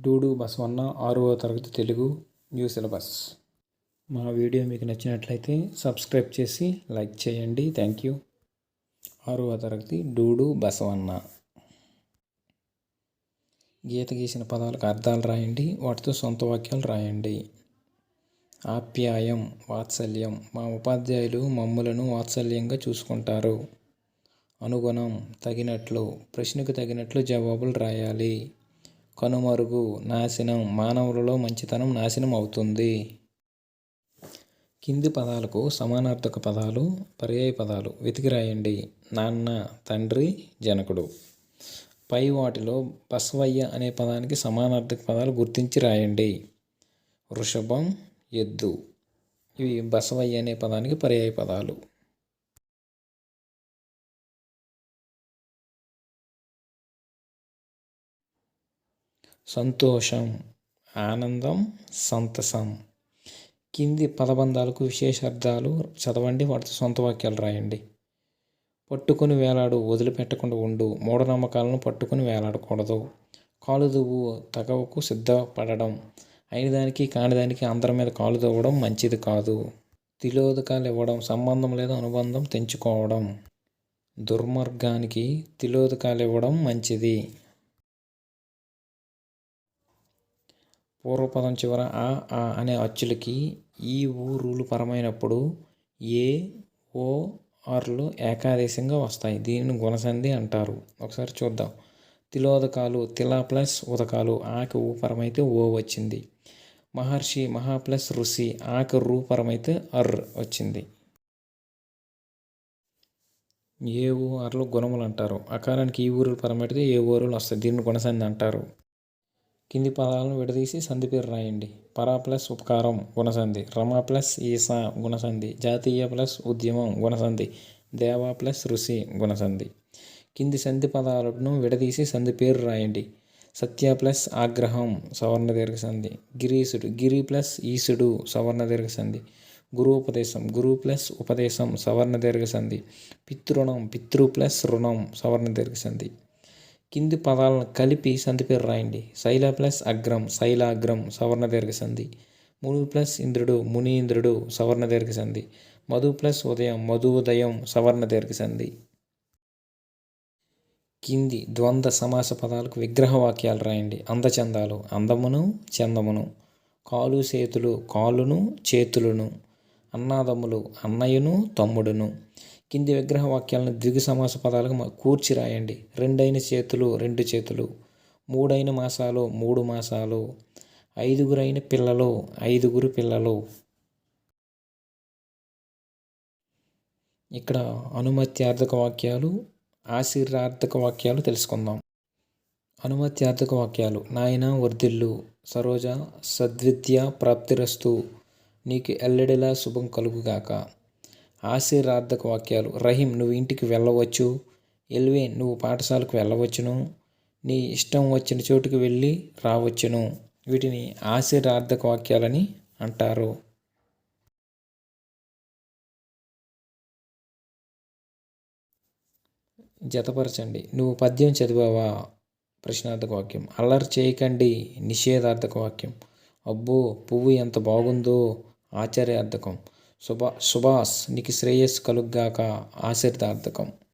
డూడు బసవన్న ఆరవ తరగతి Telugu new syllabus. మా వీడియో మీకు నచ్చినట్లయితే సబ్స్క్రైబ్ చేసి లైక్ చేయండి. Thank you. ఆరవ తరగతి డూడు బసవన్న గీత గీసిన పదాలకు అర్థాలు రాయండి. వాటితో సొంత వాక్యాలు రాయండి. ఆప్యాయం వాత్సల్యం. మా ఉపాధ్యాయులు మమ్ములను వాత్సల్యంగా చూసుకుంటారు. అనుగుణం తగినట్లు ప్రశ్నకు తగినట్లు జవాబులు రాయాలి. కనుమరుగు నాశనం మానవులలో మంచితనం నాశనం అవుతుంది. కింది పదాలకు సమానార్థక పదాలు పర్యాయ పదాలు వెతికి రాయండి. నాన్న తండ్రి జనకుడు. పై వాటిలో బసవయ్య అనే పదానికి సమానార్థక పదాలు గుర్తించి రాయండి. వృషభం ఎద్దు. ఇవి బసవయ్య అనే పదానికి పర్యాయ పదాలు. సంతోషం ఆనందం సంతసం. కింది పదబంధాలకు విశేషార్థాలు చదవండి వాటితో సొంత వాక్యాలు రాయండి. పట్టుకొని వేలాడు వదిలిపెట్టకుండా ఉండు. మూఢనమ్మకాలను పట్టుకుని వేలాడకూడదు. కాలు దువ్వు తగవకు సిద్ధపడడం. అయినదానికి కానిదానికి అందరి మీద కాలు దువ్వడం మంచిది కాదు. తిలోదకాలు ఇవ్వడం సంబంధం లేదా అనుబంధం తెంచుకోవడం. దుర్మార్గానికి తిలోదకాలు ఇవ్వడం మంచిది. పూర్వపదం చివర ఆ ఆ అనే అచ్చులకి ఈ ఊ రూలు పరమైనప్పుడు ఏ ఓ ఆర్లు ఏకాదేశంగా వస్తాయి. దీనిని గుణసంధి అంటారు. ఒకసారి చూద్దాం. తిలోదకాలు తిలా ప్లస్ ఉదకాలు. ఆకి ఊ పరమైతే ఓ వచ్చింది. మహర్షి మహా ప్లస్ ఋషి ఆకి రూ పరమైతే అర్ వచ్చింది. ఏ ఊ అర్లు గుణములు అంటారు. అకారానికి ఈ ఊరులు పరమైతే ఏ ఊరులు వస్తాయి. దీన్ని గుణసంధి అంటారు. కింది పదాలను విడదీసి సంధి పేరు రాయండి. పరా ప్లస్ ఉపకారం గుణసంధి. రమ ప్లస్ ఈసా గుణసంధి. జాతీయ ప్లస్ ఉద్యమం గుణసంధి. దేవా ప్లస్ ఋషి గుణసంధి. కింది సంధి పదాలను విడదీసి సంధి పేరు రాయండి. సత్య ప్లస్ ఆగ్రహం సవర్ణ దీర్ఘ సంధి. గిరీసుడు గిరి ప్లస్ ఈసుడు సవర్ణ దీర్ఘ సంధి. గురుపదేశం గురు ప్లస్ ఉపదేశం సవర్ణ దీర్ఘ సంధి. పితృణం పితృ ప్లస్ రుణం సవర్ణ దీర్ఘ సంధి. కింది పదాలను కలిపి సంధి పేరు రాయండి. శైల ప్లస్ అగ్రం శైలాగ్రం సవర్ణ దీర్ఘ సంధి. ముని ప్లస్ ఇంద్రుడు ముని ఇంద్రుడు సవర్ణ దీర్ఘ సంధి. మధు ప్లస్ ఉదయం మధు ఉదయం సవర్ణ దీర్ఘ సంధి. కింది ద్వంద్వ సమాస పదాలకు విగ్రహ వాక్యాలు రాయండి. అందచందాలు అందమును చందమును. కాలు చేతులు కాలును చేతులను. అన్నాదమ్ములు అన్నయ్యను తమ్ముడును. కింది విగ్రహ వాక్యాలను దిగు సమాస పదాలకు కూర్చి రాయండి. రెండైన చేతులు రెండు చేతులు మూడైన మాసాలు మూడు మాసాలు ఐదుగురైన పిల్లలు ఐదుగురు పిల్లలు. ఇక్కడ అనుమత్యార్థక వాక్యాలు ఆశీర్వార్థక వాక్యాలు తెలుసుకుందాం. అనుమత్యార్థక వాక్యాలు నాయన వర్ధిల్లు సరోజ సద్విద్య ప్రాప్తిరస్తు నీకు ఎల్లడిలా శుభం కలుగుగాక. ఆశీర్వార్థక వాక్యాలు. రహీం నువ్వు ఇంటికి వెళ్ళవచ్చు. ఎల్వే నువ్వు పాఠశాలకు వెళ్ళవచ్చును. నీ ఇష్టం వచ్చిన చోటుకి వెళ్ళి రావచ్చును. వీటిని ఆశీర్వార్థక వాక్యాలని అంటారు. జతపరచండి. నువ్వు పద్యం చదివావా? ప్రశ్నార్థక వాక్యం. అల్లరి చేయకండి. నిషేధార్థక వాక్యం. అబ్బో పువ్వు ఎంత బాగుందో. ఆశ్చర్యార్థకం. సుభా సుభాష్ నీకు శ్రేయస్సు కలుగ్గాక ఆశీర్దార్థకం